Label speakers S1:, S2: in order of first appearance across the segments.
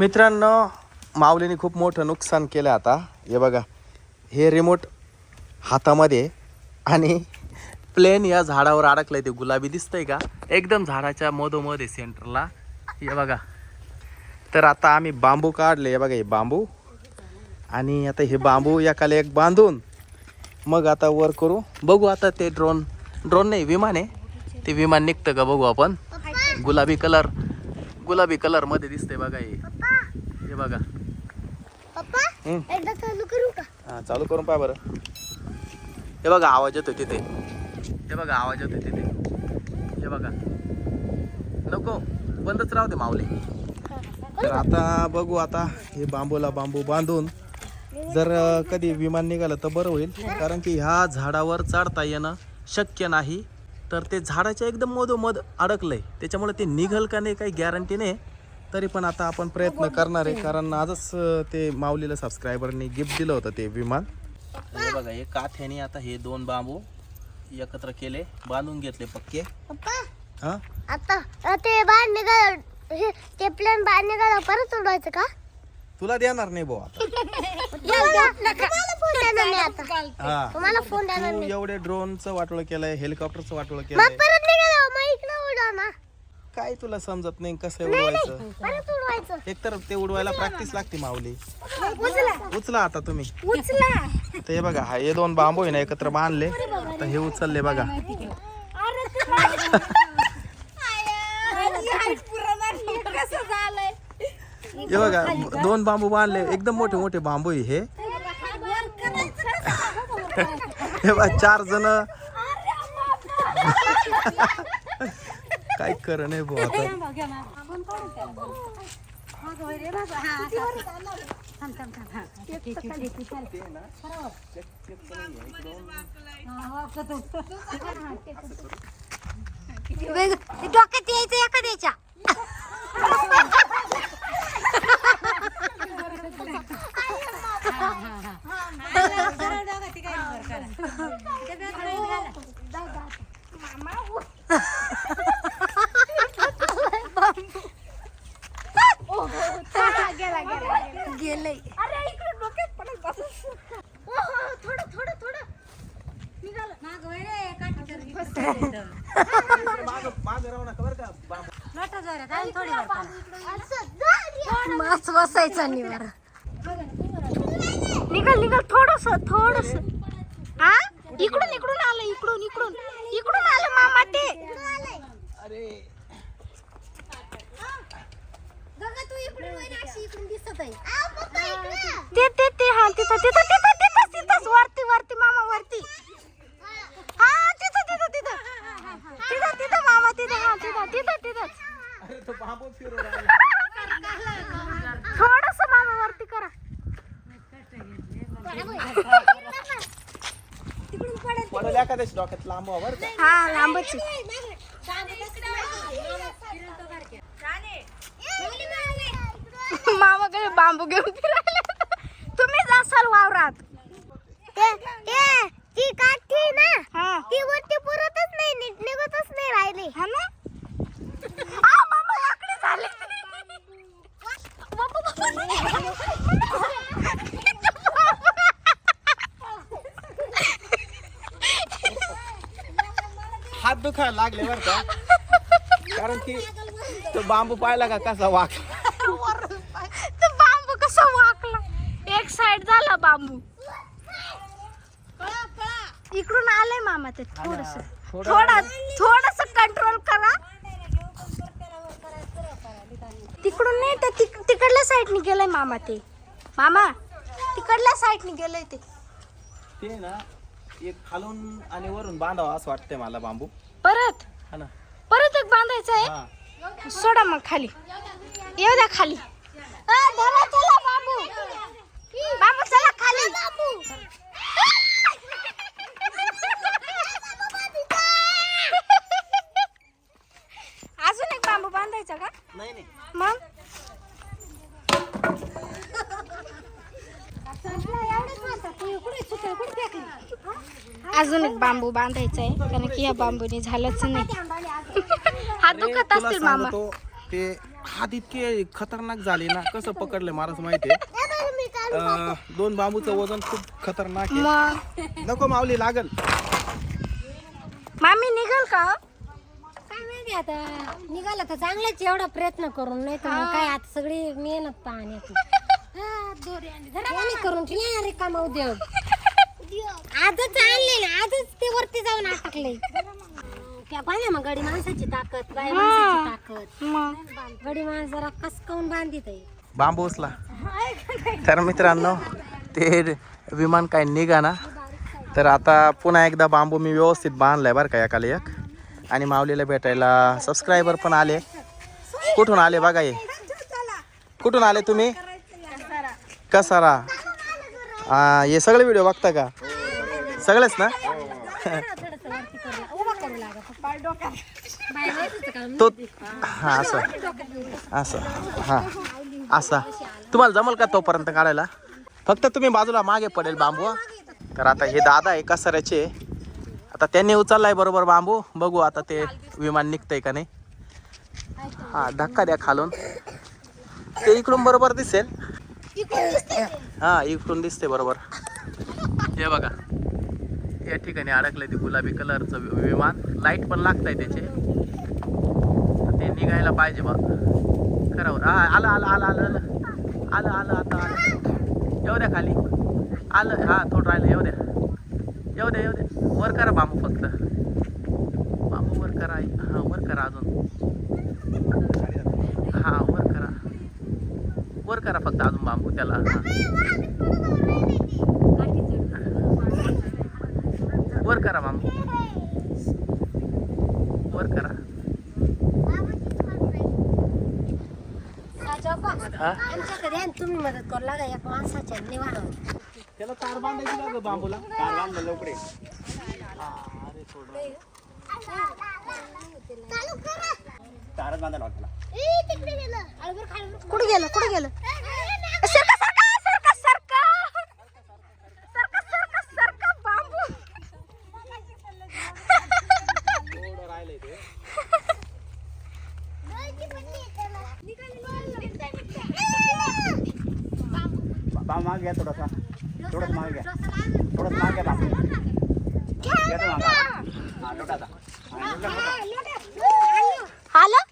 S1: मित्रांनो माऊलीने खूप मोठं नुकसान केलं आता. हे बघा हे रिमोट हातामध्ये आणि प्लेन या झाडावर अडकलंय ते गुलाबी दिसतंय का? एकदम झाडाच्या मधोमध्ये सेंटरला हे बघा. तर आता आम्ही बांबू काढले हे बघा हे बांबू. आणि आता हे बांबू एकाला एक बांधून मग आता वर करू. बघू आता ते ड्रोन ड्रोन नाही विमान आहे. ते विमान निघतं का बघू आपण? गुलाबी कलर गुलाबी कलरमध्ये दिसते बघा हे. हे बघा.
S2: पप्पा
S1: हम्म.
S2: एकदा चालू करू का?
S1: हा चालू करून पहा बरं. हे बघा आवाज येतो तिथे. हे बघा आवाज येतो तिथे. हे बघा. नको बंदच राहू दे माऊली. तर आता बघू आता हे बांबूला बांबू बांधून. जर अ, कधी विमान निघालं तर बरं होईल. कारण की ह्या झाडावर चढता येणं शक्य नाही. तर ते झाडाच्या एकदम मधोमध अडकलंय. त्याच्यामुळे ते निघल का नाही काही गॅरंटी नाही. तरी पण आता आपण प्रयत्न करणार आहे. कारण आजच ते माऊलीला सबस्क्रायबरनी गिफ्ट दिलं होतं ते विमान. हे बघा हे काथ्याने आता हे दोन बांबू एकत्र केले. बांधून घेतले पक्के. हा?
S2: आता ते बाहेर निघाल हे ते प्लेन बाहेर निघाला परत उडवायचं का?
S1: तुला देणार नाही भाऊ आता.
S2: तुम्हाला फोन देणार नाही आता.
S1: हा.
S2: तुम्हाला फोन
S1: तू
S2: नाही.
S1: एवढे ड्रोनचं वाटोळ केलंय हेलिकॉप्टरचं वाटोळ
S2: मग
S1: केलंय.
S2: परत निघाला मग इकडं उडवा ना.
S1: काय तुला समजत नाही कसं उडवायचं?
S2: परत उडवायचं.
S1: एकतर ते उडवायला प्रॅक्टिस लागते माऊली.
S2: उचला.
S1: उचला आता तुम्ही.
S2: उचला.
S1: तर हे बघा हा हे दोन बांबू आहे ना एकत्र बांधले. आता हे उचलले बघा. हे बघा दोन बांबू बांधले. एकदम मोठे मोठे बांबू आहे हे. हे बघा चार जण. काय कर नाही भाऊ
S2: डोक्यात यायचं एखाद्याच्या. गेलंय. अरे इकडे डोक्यात पडत बस. थोडं थोडं थोडं मस्त बसायचा निवार निघाल निघाल थोडस थोडस. हा इकडून इकडून आलं इकडून इकडून. इकडून आलं मामा ते. ते ते ते हा तिथं तिथं तिथं तिथं तिथंच. वरती वरती मामा वरती. हा तिथं तिथं तिथं. तिथं तिथं मामा तिथं हा तिथं तिथं तिथंच. थोडस मामा वरती करा.
S1: पडेल एखाद्याच डोक्यात लांब व्हा बरं का.
S2: हा लांबच मामाकडे बांबू घेऊन फिरायला तुम्ही जासाल वावरात. ती काठी ना ती वरती पुरतच नाही नीट निघतच नाही राहिली. हा ना? आ, मामा वाकडे झाले. बाबा,
S1: हात दुखायला लागले बरं का? कारण की तो बांबू पाहिला का कसा वाक
S2: तो बांबू कसा वाकला? एक साइड झाला बांबू. इकडून आलंय मामा ते थोडस. थोडा थोडस कंट्रोल करा. तिकडून नाही ते तिक- तिकडल्या साईडने गेलंय मामा ते. मामा तिकडल्या साईडने गेलंय ते.
S1: ते ना एक खालून आणि वरून बांधावा असं वाटतंय मला बांबू.
S2: परत?
S1: हा ना.
S2: परत एक बांधायचं आहे?
S1: हा.
S2: सोडा मग खाली. येऊ द्या खाली. आ, धरा चला बाबू. बाबू चला खाली अजून एक बांबू बांधायचा का
S1: नाही नाही
S2: मग अजून एक बांबू बांधायचा आहे कारण की या बांबूने झालंच नाही. हात दुखत
S1: तुला
S2: असतील मामा.
S1: सांगतो ते हात इतके खतरनाक झाले ना कसं पकडले महाराज माहितीये? अं, दोन बांबूचं वजन खूप खतरनाक आहे. नको माऊली लागल.
S2: मामी निघल का?
S3: काय माहिती आता निघाला तर चांगलाच एवढा प्रयत्न करून नाही तर मग काय आता सगळी मेहनत पाहण्यात याने करून ठेवली ना रिकामा उद्योग. आजच आणले ना आजच ते वरती जाऊन अटकले त्या पाहिजे मग गडी माणसाची ताकद बाय माणसाची ताकद.
S2: मग?
S3: गडी माणस जरा कसकावून बांधित आहे.
S1: बांबू उचला तर मित्रांनो ते विमान काय निघा ना. तर आता पुन्हा एकदा बांबू मी व्यवस्थित बांधलाय बरं का एकाला एक. आणि माऊलीला भेटायला सबस्क्रायबर पण आले. कुठून आले बघा हे? कुठून आले तुम्ही? कसारा. हा हे सगळे व्हिडिओ बघता का? सगळेच ना?
S3: का
S1: तो हा असं. असं. हा. असा. तुम्हाला जमल का तोपर्यंत काढायला? फक्त तुम्ही बाजूला मागे पडेल बांबू हा. तर आता हे दादा आहे कसाऱ्याचे. आता त्यांनी उचललाय बरोबर बांबू. बघू आता ते विमान निघतंय का नाही. हा धक्का द्या खालून. ते इकडून बरोबर दिसेल. हा इकडून दिसते बरोबर. हे बघा. या ठिकाणी अडकलं ते गुलाबी कलरचं वि- विमान. लाइट पण लागतंय त्याचे. तर ते निघायला पाहिजे बा. खरं हा. हो. आलं आलं आलं आलं आलं. आलं आलं आता आलं. येऊ द्या खाली. आलं हा थोडं राहिलं येऊ द्या. येऊ द्या येऊ द्या. वर करा बांबू फक्त. बांबू वर करा. हा वर करा अजून. हा वर करा. वर करा फक्त अजून बांबू त्याला. हा. वर करा बांबू वर करा. हा?
S3: आमच्याकडे तुम्ही मदत करू लागा एक माणसाच्या निवारा
S1: त्याला तार बांधायची का ग बांबूला. तार बांधलं लवकर तारच बांधायला वाटला
S2: कुठे गेलं? कुठे गेलं? बांब
S1: माग घ्या थोडासा. थोडंच माग घ्या. थोडंच माग घ्या बांबू घ्या. तो मागं. हा, लोटा आता. हा, लोटा, लोटा.
S2: आलं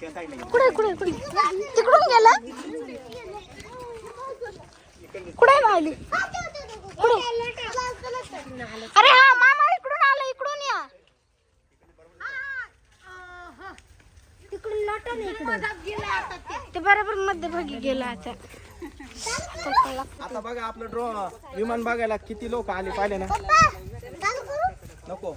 S1: त्या साईडला घ्या.
S2: कुठे कुठे कुठे तिकडून गेलं? कुठे मावली कुठे अरे हा मामा इकडून आलं इकडून या.
S3: तिकडून लोटा नाही इकडून
S2: ते बरोबर मध्यभागी गेला आता.
S1: आता बघा आपलं ड्रो विमान बघायला किती लोक आले पाहिले ना? नको.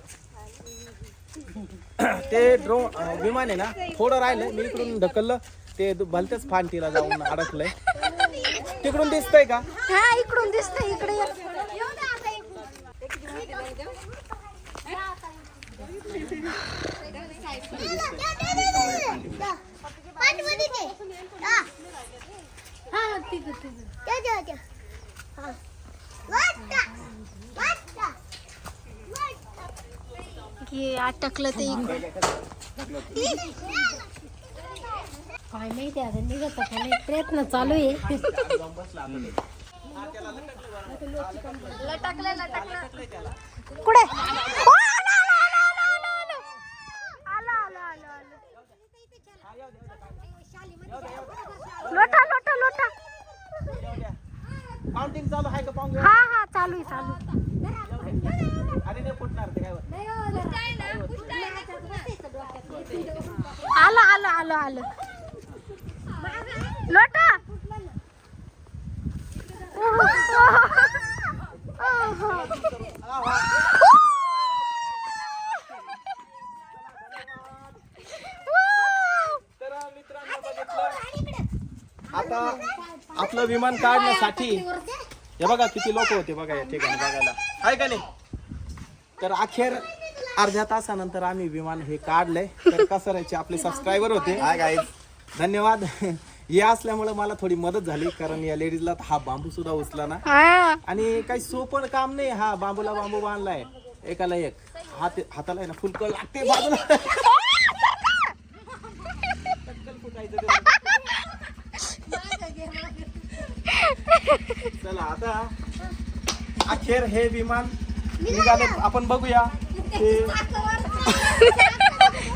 S1: ते ड्रो विमान आहे ना थोडं राहिलं मी इकडून ढकललं. ते भलत्याच फांटीला जाऊन अडकलंय. तिकडून दिसतंय का?
S2: हा इकडून दिसतंय इकडे या. हे अटकलं ते इकडे.
S3: काय माहिती आता निघत का प्रयत्न चालू आहे.
S2: कुठे लटकलं. कुठे आलं, आलं, आलं, आलं, आलं. आलं, आलं, आलं, आलं. लोटा लोटा लोटा
S1: काउंटिंग चालू आहे का पाहून
S2: हा हा चालू आहे चालू
S1: आणि नाही फुटणार ते काय
S2: आलं आलं. लोटा!
S1: तर मित्रांनो बघितलं? आता आपलं विमान काढण्यासाठी हे बघा किती लोक होते बघा या ठिकाणी बघायला. आहे का नाही? तर अखेर अर्ध्या तासानंतर आम्ही विमान हे काढलंय. कसं राहायचे आपले सबस्क्रायबर होते. धन्यवाद. या असल्यामुळे मला थोडी मदत झाली कारण या लेडीजला हा बांबू सुद्धा उचला ना. आणि काही सोपण काम नाही हा बांबूला बांबू बांधलाय. एकाला एक. हात हाताला आहे ना फुलकं लागते बाजूला. चला आता अखेर हे विमान निघाले. आपण बघूया. ते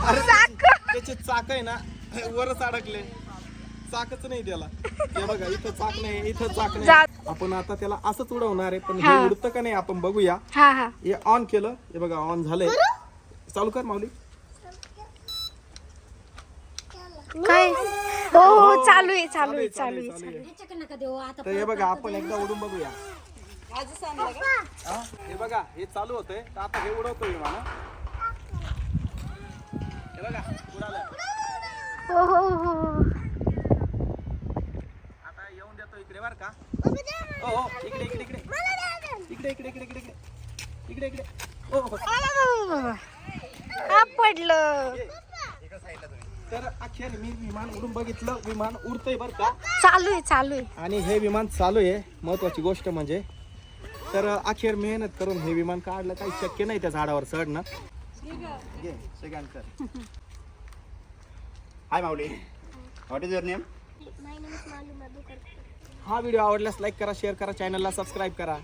S1: अरे त्याचे चाक आहे ना वरच अडकले. चाकच नाही त्याला. हे बघा इथं चाक नाही इथं चाक नाही. आपण आता त्याला असंच उडवणार आहे पण
S2: हा.
S1: हे. उडतं का नाही आपण बघूया.
S2: हा हा.
S1: हे ऑन केलं. हे बघा ऑन झालंय. चालू कर माऊली.
S2: काय? हो हो चालू आहे चालू आहे चालू आहे
S1: चालू आहे तर हे बघा आपण एकदा उडून बघूया. हा, हे बघा हे चालू होतंय. तर आता हे उडवतो विमान हा. बघा उडालं
S2: हो हो हो.
S1: आता येऊन देतो इकडे बर का. हो हो इकडे इकडे इकडे. इकडे इकडे इकडे इकडे इकडे. इकडे इकडे. हो हो.
S2: पडलं?
S1: तर अखेर मी विमान उडून बघितलं. विमान उडतंय बर का.
S2: चालू आहे चालू आहे.
S1: आणि हे विमान चालू आहे. महत्वाची गोष्ट म्हणजे तर अखेर मेहनत करून हे विमान काढलं. काही शक्य नाही त्या झाडावर चढणं. घे, सेकंड कर.
S4: Hi Mauli. What is your name
S1: हा व्हिडिओ आवडल्यास लाईक करा शेअर करा चॅनलला सबस्क्राईब करा.